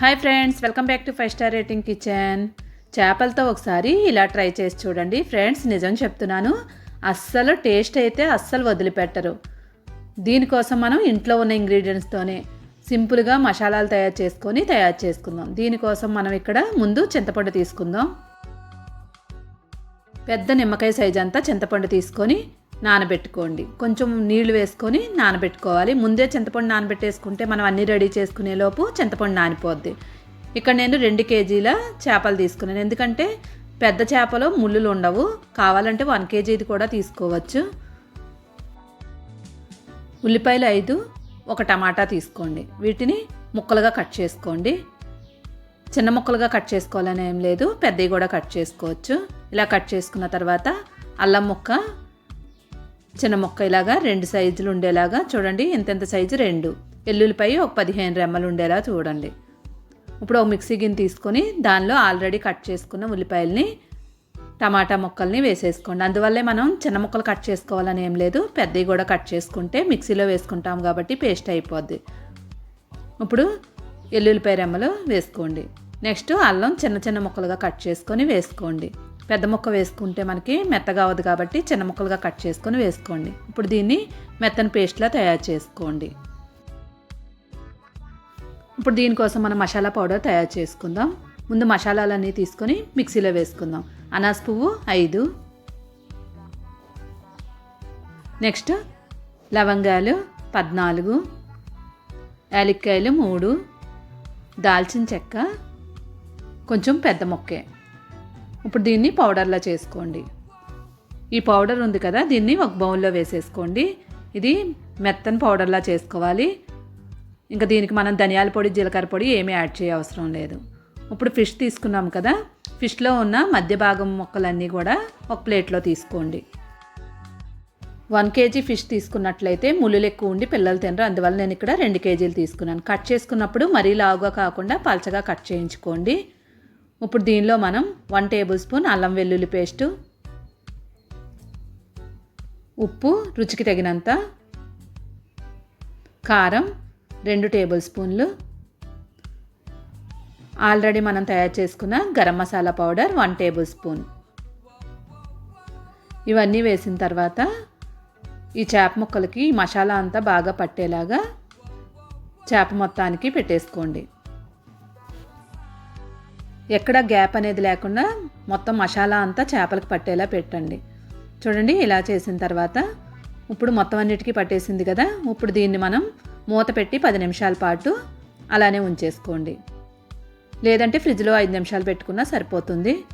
Hi friends welcome back to five star rating kitchen. చేపలతో ఒకసారి ఇలా try చేసి చూడండి. ఫ్రెండ్స్ నిజం చెప్తున్నాను అస్సలు టేస్ట్ అయితే అస్సలు వదిలిపెట్టరు. దీనికోసం మనం ఇంట్లో ఉన్న ఇంగ్రీడియంట్స్తోనే సింపుల్గా మసాలాలు తయారు చేసుకొని తయారు చేసుకుందాం. దీనికోసం మనం ఇక్కడ ముందు చింతపండు తీసుకుందాం. పెద్ద నిమ్మకాయ సైజ్ అంతా చింతపండు తీసుకొని నానబెట్టుకోండి. కొంచెం నీళ్ళు వేసుకొని నానబెట్టుకోవాలి. ముందే చింతపండు నానబెట్టేసుకుంటే మనం అన్నీ రెడీ చేసుకునే లోపు చింతపండు నానిపోద్ది. ఇక్కడ నేను రెండు కేజీల చేపలు తీసుకున్నాను. ఎందుకంటే పెద్ద చేపలు ముళ్ళులు ఉండవు. కావాలంటే వన్ కేజీది కూడా తీసుకోవచ్చు. ఉల్లిపాయలు ఐదు ఒక టమాటా తీసుకోండి. వీటిని ముక్కలుగా కట్ చేసుకోండి. చిన్న ముక్కలుగా కట్ చేసుకోవాలని ఏం లేదు. పెద్దవి కూడా కట్ చేసుకోవచ్చు. ఇలా కట్ చేసుకున్న తర్వాత అల్లం ముక్క చిన్న ముక్క ఇలాగా రెండు సైజులు ఉండేలాగా చూడండి. ఇంతెంత సైజు? రెండు. ఎల్లుల్లిపై ఒక పదిహేను రెమ్మలు ఉండేలా చూడండి. ఇప్పుడు ఒక మిక్సీ గిన్నె తీసుకొని దానిలో ఆల్రెడీ కట్ చేసుకున్న ఉల్లిపాయల్ని టమాటా ముక్కల్ని వేసేసుకోండి. అందువల్లే మనం చిన్న ముక్కలు కట్ చేసుకోవాలని ఏం లేదు. పెద్దవి కూడా కట్ చేసుకుంటే మిక్సీలో వేసుకుంటాం కాబట్టి పేస్ట్ అయిపోద్ది. ఇప్పుడు ఎల్లుల్లిపాయ రెమ్మలు వేసుకోండి. నెక్స్ట్ అల్లం చిన్న చిన్న ముక్కలుగా కట్ చేసుకొని వేసుకోండి. పెద్ద ముక్క వేసుకుంటే మనకి మెత్తగా అవ్వదు కాబట్టి చిన్న ముక్కలుగా కట్ చేసుకొని వేసుకోండి. ఇప్పుడు దీన్ని మెత్తని పేస్ట్లా తయారు చేసుకోండి. ఇప్పుడు దీనికోసం మనం మసాలా పౌడర్ తయారు చేసుకుందాం. ముందు మసాలాలన్నీ తీసుకొని మిక్సీలో వేసుకుందాం. అనాస్ పువ్వు ఐదు. నెక్స్ట్ లవంగాలు పద్నాలుగు. యాలక్కాయలు మూడు. దాల్చిన చెక్క కొంచెం పెద్ద మొక్కే. ఇప్పుడు దీన్ని పౌడర్లా చేసుకోండి. ఈ పౌడర్ ఉంది కదా దీన్ని ఒక బౌల్లో వేసేసుకోండి. ఇది మెత్తని పౌడర్లా చేసుకోవాలి. ఇంకా దీనికి మనం ధనియాల పొడి జీలకర్ర పొడి ఏమీ యాడ్ చేయ అవసరం లేదు. ఇప్పుడు ఫిష్ తీసుకున్నాం కదా ఫిష్లో ఉన్న మధ్య భాగం మొక్కలన్నీ కూడా ఒక ప్లేట్లో తీసుకోండి. వన్ కేజీ ఫిష్ తీసుకున్నట్లయితే ముళ్ళు ఎక్కువ ఉండి పిల్లలు తినరు. అందువల్ల నేను ఇక్కడ రెండు కేజీలు తీసుకున్నాను. కట్ చేసుకున్నప్పుడు మరీ లావుగా కాకుండా పలచగా కట్ చేయించుకోండి. ఇప్పుడు దీనిలో మనం వన్ టేబుల్ స్పూన్ అల్లం వెల్లుల్లి పేస్టు ఉప్పు రుచికి తగినంత కారం రెండు టేబుల్ స్పూన్లు ఆల్రెడీ మనం తయారు చేసుకున్న garam masala powder one tablespoon ఇవన్నీ వేసిన తర్వాత ఈ చేప ముక్కలకి మసాలా అంతా బాగా పట్టేలాగా చేప మొత్తానికి పెట్టేసుకోండి. ఎక్కడ గ్యాప్ అనేది లేకుండా మొత్తం మసాలా అంతా చేపలకు పట్టేలా పెట్టండి. చూడండి ఇలా చేసిన తర్వాత ఇప్పుడు మొత్తం అన్నిటికీ పట్టేసింది కదా. ఇప్పుడు దీన్ని మనం మూత పెట్టి పది నిమిషాల పాటు అలానే ఉంచేసుకోండి. లేదంటే ఫ్రిడ్జ్లో ఐదు నిమిషాలు పెట్టుకున్నా సరిపోతుంది.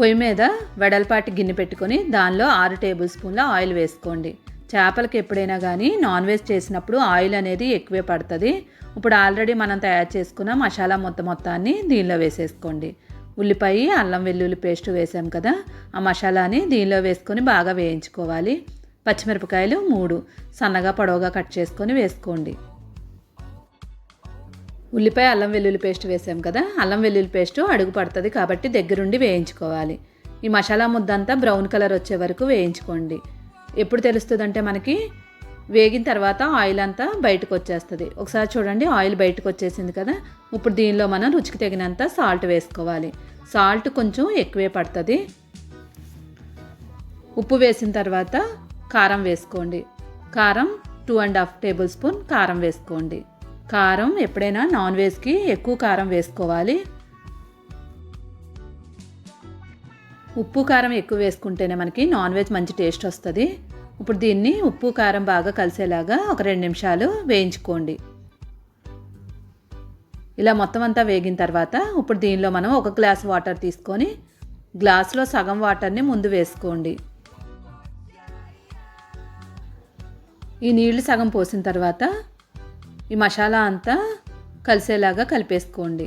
పొయ్యి మీద వెడల్పాటి గిన్నె పెట్టుకొని దానిలో ఆరు టేబుల్ స్పూన్ల ఆయిల్ వేసుకోండి. చేపలకి ఎప్పుడైనా కానీ నాన్ వెజ్ చేసినప్పుడు ఆయిల్ అనేది ఎక్కువే పడుతుంది. ఇప్పుడు ఆల్రెడీ మనం తయారు చేసుకున్న మసాలా మొత్తం మొత్తాన్ని దీనిలో వేసేసుకోండి. ఉల్లిపాయ అల్లం వెల్లుల్లి పేస్ట్ వేసాం కదా ఆ మసాలాని దీనిలో వేసుకొని బాగా వేయించుకోవాలి. పచ్చిమిరపకాయలు మూడు సన్నగా పొడవుగా కట్ చేసుకొని వేసుకోండి. ఉల్లిపాయ అల్లం వెల్లుల్లి పేస్ట్ వేసాం కదా అల్లం వెల్లుల్లి పేస్ట్ అడుగు పడుతుంది కాబట్టి దగ్గరుండి వేయించుకోవాలి. ఈ మసాలా ముద్దంతా బ్రౌన్ కలర్ వచ్చే వరకు వేయించుకోండి. ఎప్పుడు తెలుస్తుందంటే మనకి వేగిన తర్వాత ఆయిల్ అంతా బయటకు వచ్చేస్తుంది. ఒకసారి చూడండి ఆయిల్ బయటకు వచ్చేసింది కదా? ఇప్పుడు దీనిలో మనం రుచికి తగినంత సాల్ట్ వేసుకోవాలి. సాల్ట్ కొంచెం ఎక్కువే పడుతుంది. ఉప్పు వేసిన తర్వాత కారం వేసుకోండి. కారం two and half tablespoon కారం వేసుకోండి. కారం ఎప్పుడైనా నాన్ వెజ్కి ఎక్కువ కారం వేసుకోవాలి. ఉప్పు కారం ఎక్కువ వేసుకుంటేనే మనకి నాన్ వెజ్ మంచి టేస్ట్ వస్తుంది. ఇప్పుడు దీన్ని ఉప్పు కారం బాగా కలిసేలాగా ఒక రెండు నిమిషాలు వేయించుకోండి. ఇలా మొత్తం అంతా వేగిన తర్వాత ఇప్పుడు దీనిలో మనం ఒక గ్లాస్ వాటర్ తీసుకొని గ్లాస్లో సగం వాటర్ని ముందు వేసుకోండి. ఈ నీళ్ళు సగం పోసిన తర్వాత ఈ మసాలా అంతా కలిసేలాగా కలిపేసుకోండి.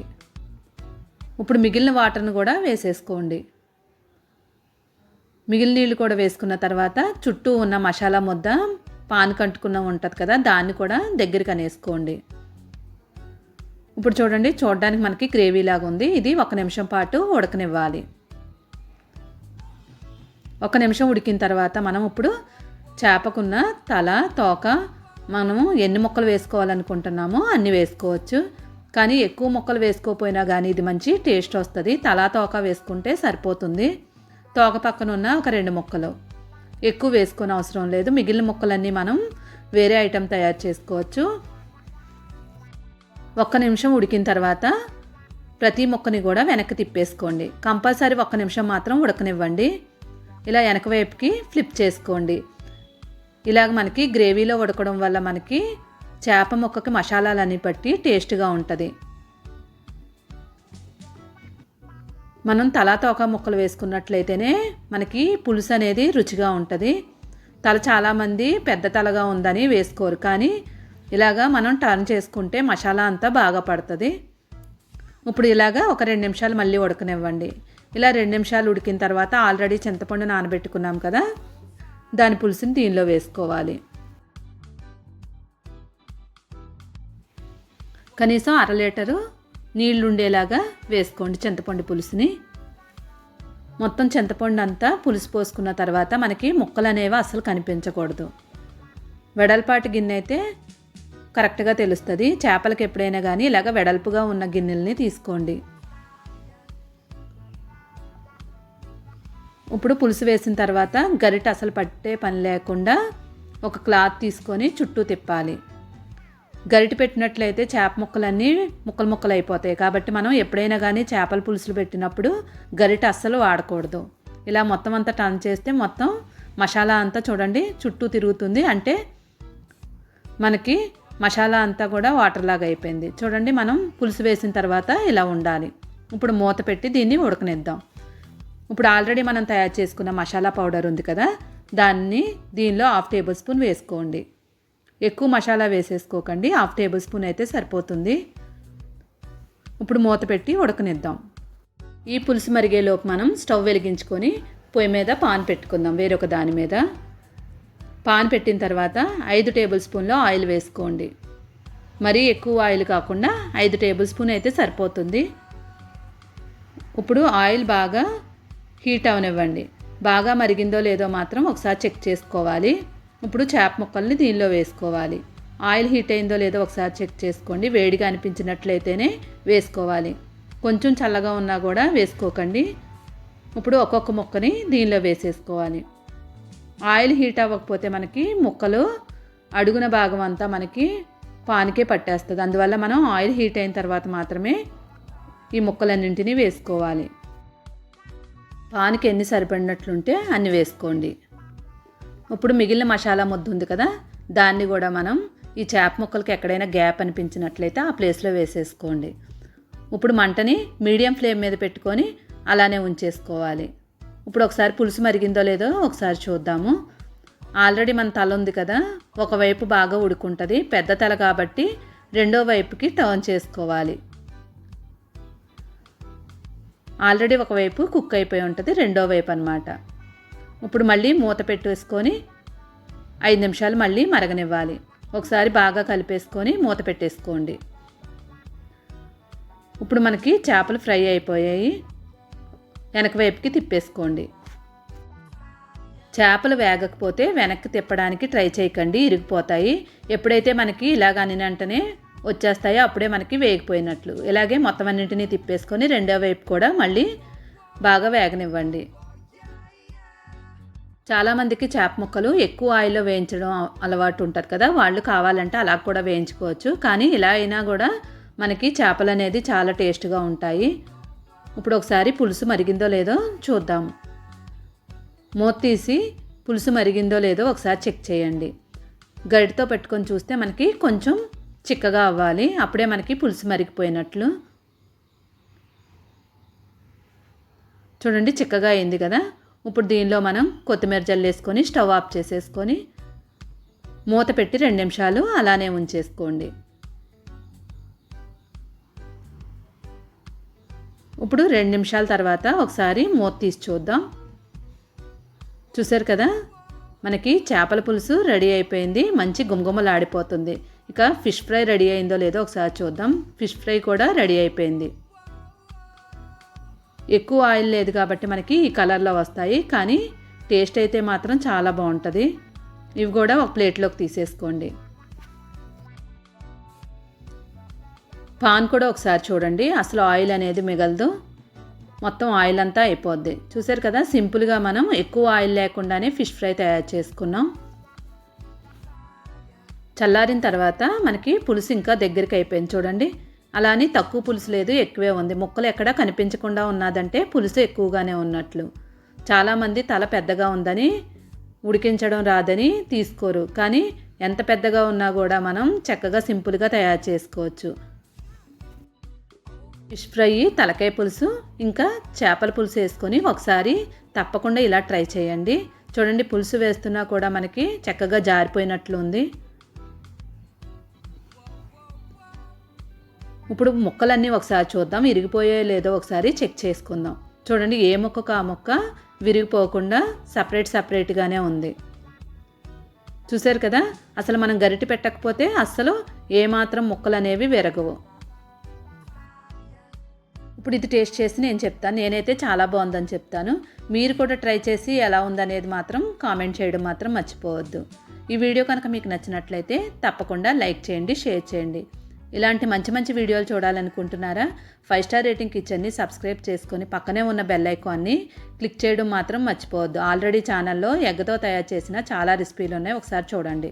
ఇప్పుడు మిగిలిన వాటర్ని కూడా వేసేసుకోండి. మిగిలిన నీళ్ళు కూడా వేసుకున్న తర్వాత చుట్టూ ఉన్న మసాలా ముద్ద పాన్ కంటుకున్న ఉంటుంది కదా దాన్ని కూడా దగ్గరికి అనేసుకోండి. ఇప్పుడు చూడండి చూడడానికి మనకి గ్రేవీ లాగా ఉంది. ఇది ఒక నిమిషం పాటు ఉడకనివ్వాలి. ఒక నిమిషం ఉడికిన తర్వాత మనం ఇప్పుడు చేపకున్న తల తోక మనము ఎన్ని ముక్కలు వేసుకోవాలనుకుంటున్నామో అన్ని వేసుకోవచ్చు. కానీ ఎక్కువ ముక్కలు వేసుకోపోయినా కానీ ఇది మంచి టేస్ట్ వస్తుంది. తలా తోక వేసుకుంటే సరిపోతుంది. తోక పక్కన ఉన్న ఒక రెండు ముక్కలు. ఎక్కువ వేసుకొని అవసరం లేదు. మిగిలిన ముక్కలన్నీ మనం వేరే ఐటెం తయారు చేసుకోవచ్చు. ఒక్క నిమిషం ఉడికిన తర్వాత ప్రతి ముక్కని కూడా వెనక్కి తిప్పేసుకోండి. కంపల్సరీ ఒక్క నిమిషం మాత్రం ఉడకనివ్వండి. ఇలా వెనక వైపుకి ఫ్లిప్ చేసుకోండి. ఇలాగ మనకి గ్రేవీలో ఉడకడం వల్ల మనకి చేప ముక్కకి మసాలాలన్నీ పట్టి టేస్ట్గా ఉంటుంది. మనం తలాతోక ముక్కలు వేసుకున్నట్లయితేనే మనకి పులుసు అనేది రుచిగా ఉంటుంది. తల చాలామంది పెద్ద తలగా ఉందని వేసుకోరు. కానీ ఇలాగా మనం టర్న్ చేసుకుంటే మసాలా అంతా బాగా పడుతుంది. ఇప్పుడు ఇలాగా ఒక రెండు నిమిషాలు మళ్ళీ ఉడకనివ్వండి. ఇలా రెండు నిమిషాలు ఉడికిన తర్వాత ఆల్రెడీ చింతపండు నానబెట్టుకున్నాం కదా దాని పులుసుని దీనిలో వేసుకోవాలి. కనీసం అర లీటరు నీళ్ళు ఉండేలాగా వేసుకోండి చింతపండు పులుసుని. మొత్తం చింతపండు అంతా పులుసు పోసుకున్న తర్వాత మనకి ముక్కలు అనేవి అసలు కనిపించకూడదు. వెడల్పాటి గిన్నె అయితే కరెక్ట్గా తెలుస్తుంది. చేపలకి ఎప్పుడైనా కానీ ఇలాగ వెడల్పుగా ఉన్న గిన్నెల్ని తీసుకోండి. ఇప్పుడు పులుసు వేసిన తర్వాత గరిట అసలు పట్టే పని లేకుండా ఒక క్లాత్ తీసుకొని చుట్టూ తిప్పాలి. గరిట పెట్టినట్లయితే చేప ముక్కలన్నీ ముక్కలు ముక్కలు అయిపోతాయి. కాబట్టి మనం ఎప్పుడైనా కానీ చేపల పులుసులు పెట్టినప్పుడు గరిట అస్సలు వాడకూడదు. ఇలా మొత్తం అంతా టర్న్ చేస్తే మొత్తం మసాలా అంతా చూడండి చుట్టూ తిరుగుతుంది. అంటే మనకి మసాలా అంతా కూడా వాటర్ లాగా అయిపోయింది. చూడండి మనం పులుసు వేసిన తర్వాత ఇలా ఉండాలి. ఇప్పుడు మూత పెట్టి దీన్ని ఉడకనిద్దాం. ఇప్పుడు ఆల్రెడీ మనం తయారు చేసుకున్న మసాలా పౌడర్ ఉంది కదా దాన్ని దీనిలో హాఫ్ టేబుల్ స్పూన్ వేసుకోండి. ఎక్కువ మసాలా వేసేసుకోకండి. హాఫ్ టేబుల్ స్పూన్ అయితే సరిపోతుంది. ఇప్పుడు మూత పెట్టి ఉడకనిద్దాం. ఈ పులుసు మరిగేలోపు మనం స్టవ్ వెలిగించుకొని పొయ్యి మీద పాన్ పెట్టుకుందాం వేరొక దాని మీద. పాన్ పెట్టిన తర్వాత ఐదు టేబుల్ స్పూన్లో ఆయిల్ వేసుకోండి. మరీ ఎక్కువ ఆయిల్ కాకుండా ఐదు టేబుల్ స్పూన్ అయితే సరిపోతుంది. ఇప్పుడు ఆయిల్ బాగా హీట్ అవనివ్వండి. బాగా మరిగిందో లేదో మాత్రం ఒకసారి చెక్ చేసుకోవాలి. ఇప్పుడు చేప ముక్కల్ని దీనిలో వేసుకోవాలి. ఆయిల్ హీట్ అయిందో లేదో ఒకసారి చెక్ చేసుకోండి. వేడిగా అనిపించినట్లయితేనే వేసుకోవాలి. కొంచెం చల్లగా ఉన్నా కూడా వేసుకోకండి. ఇప్పుడు ఒక్కొక్క ముక్కని దీనిలో వేసేసుకోవాలి. ఆయిల్ హీట్ అవ్వకపోతే మనకి ముక్కలు అడుగున భాగం అంతా మనకి పానికే పట్టేస్తుంది. అందువల్ల మనం ఆయిల్ హీట్ అయిన తర్వాత మాత్రమే ఈ ముక్కలన్నింటినీ వేసుకోవాలి. పానికి ఎన్ని సరిపడినట్లుంటే అన్ని వేసుకోండి. ఇప్పుడు మిగిలిన మసాలా ముద్ద ఉంది కదా దాన్ని కూడా మనం ఈ చేప ముక్కలకి ఎక్కడైనా గ్యాప్ అనిపించినట్లయితే ఆ ప్లేస్లో వేసేసుకోండి. ఇప్పుడు మంటని మీడియం ఫ్లేమ్ మీద పెట్టుకొని అలానే ఉంచేసుకోవాలి. ఇప్పుడు ఒకసారి పులుసు మరిగిందో లేదో ఒకసారి చూద్దాము. ఆల్రెడీ మన తల ఉంది కదా ఒకవైపు బాగా ఉడుకుంటుంది పెద్ద తల కాబట్టి రెండో వైపుకి టర్న్ చేసుకోవాలి. ఆల్రెడీ ఒకవైపు కుక్ అయిపోయి ఉంటుంది రెండో వైపు అనమాట ఇప్పుడు మళ్ళీ మూత పెట్టేసుకొని ఐదు నిమిషాలు మళ్ళీ మరగనివ్వాలి. ఒకసారి బాగా కలిపేసుకొని మూత పెట్టేసుకోండి. ఇప్పుడు మనకి చేపలు ఫ్రై అయిపోయాయి. వెనక వైపుకి తిప్పేసుకోండి. చేపలు వేగకపోతే వెనక్కి తిప్పడానికి ట్రై చేయకండి. ఇరిగిపోతాయి. ఎప్పుడైతే మనకి ఇలాగ వెంటనే వచ్చేస్తాయో అప్పుడే మనకి వేగిపోయినట్లు. ఇలాగే మొత్తం అన్నింటినీ తిప్పేసుకొని రెండో వైపు కూడా మళ్ళీ బాగా వేగనివ్వండి. చాలామందికి చేప ముక్కలు ఎక్కువ ఆయిల్లో వేయించడం అలవాటు ఉంటుంది కదా వాళ్ళు కావాలంటే అలా కూడా వేయించుకోవచ్చు. కానీ ఇలా అయినా కూడా మనకి చేపలు అనేది చాలా టేస్ట్గా ఉంటాయి. ఇప్పుడు ఒకసారి పులుసు మరిగిందో లేదో చూద్దాం. మూత తీసి పులుసు మరిగిందో లేదో ఒకసారి చెక్ చేయండి. గరిటతో పెట్టుకొని చూస్తే మనకి కొంచెం చిక్కగా అవ్వాలి. అప్పుడే మనకి పులుసు మరిగిపోయినట్లు. చూడండి చిక్కగా అయింది కదా. ఇప్పుడు దీనిలో మనం కొత్తిమీర జల్లేసుకొని స్టవ్ ఆఫ్ చేసేసుకొని మూత పెట్టి రెండు నిమిషాలు అలానే ఉంచేసుకోండి. ఇప్పుడు రెండు నిమిషాల తర్వాత ఒకసారి మూత తీసి చూద్దాం. చూసారు కదా? మనకి చేపల పులుసు రెడీ అయిపోయింది. మంచి గుమగుమలాడిపోతుంది. ఇక ఫిష్ ఫ్రై రెడీ అయిందో లేదో ఒకసారి చూద్దాం. ఫిష్ ఫ్రై కూడా రెడీ అయిపోయింది. ఎక్కువ ఆయిల్ లేదు కాబట్టి మనకి ఈ కలర్లో వస్తాయి కానీ టేస్ట్ అయితే మాత్రం చాలా బాగుంటుంది. ఇవి కూడా ఒక ప్లేట్లోకి తీసేసుకోండి. పాన్ కూడా ఒకసారి చూడండి అసలు ఆయిల్ అనేది మిగలదు. మొత్తం ఆయిల్ అంతా అయిపోద్ది. చూసారు కదా సింపుల్గా మనం ఎక్కువ ఆయిల్ లేకుండానే ఫిష్ ఫ్రై తయారు చేసుకున్నాం. చల్లారిన తర్వాత మనకి పులుసు ఇంకా దగ్గరికి అయిపోయింది చూడండి. అలా అని తక్కువ పులుసు లేదు ఎక్కువే ఉంది. ముక్కలు ఎక్కడ కనిపించకుండా ఉన్నదంటే పులుసు ఎక్కువగానే ఉన్నట్లు. చాలామంది తల పెద్దగా ఉందని ఉడికించడం రాదని తీసుకోరు. కానీ ఎంత పెద్దగా ఉన్నా కూడా మనం చక్కగా సింపుల్గా తయారు చేసుకోవచ్చు. ఫిష్ ఫ్రై తలకాయ పులుసు ఇంకా చేపల పులుసు వేసుకొని ఒకసారి తప్పకుండా ఇలా ట్రై చేయండి. చూడండి పులుసు వేస్తున్నా కూడా మనకి చక్కగా జారిపోయినట్లు ఉంది ఇప్పుడు ముక్కలన్నీ ఒకసారి చూద్దాం విరిగిపోయే లేదో ఒకసారి చెక్ చేసుకుందాం. చూడండి ఏ ముక్కకు ఆ ముక్క విరిగిపోకుండా సపరేట్ సపరేట్గానే ఉంది. చూశారు కదా? అసలు మనం గరిటి పెట్టకపోతే అస్సలు ఏమాత్రం ముక్కలు అనేవి విరగవు. ఇప్పుడు ఇది టేస్ట్ చేసి నేను చెప్తాను. నేనైతే చాలా బాగుందని చెప్తాను. మీరు కూడా ట్రై చేసి ఎలా ఉందనేది మాత్రం కామెంట్ చేయడం మాత్రం మర్చిపోవద్దు. ఈ వీడియో కనుక మీకు నచ్చినట్లయితే తప్పకుండా లైక్ చేయండి షేర్ చేయండి. ఇలాంటి మంచి మంచి వీడియోలు చూడాలనుకుంటున్నారా? ఫైవ్ స్టార్ రేటింగ్ కిచెన్ని సబ్స్క్రైబ్ చేసుకొని పక్కనే ఉన్న బెల్ ఐకాన్ని క్లిక్ చేయడం మాత్రం మర్చిపోవద్దు. ఆల్రెడీ ఛానల్లో ఎగ్గతో తయారు చేసిన చాలా రెసిపీలు ఉన్నాయి. ఒకసారి చూడండి.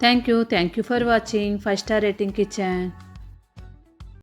Thank you thank you for watching five star rating kitchen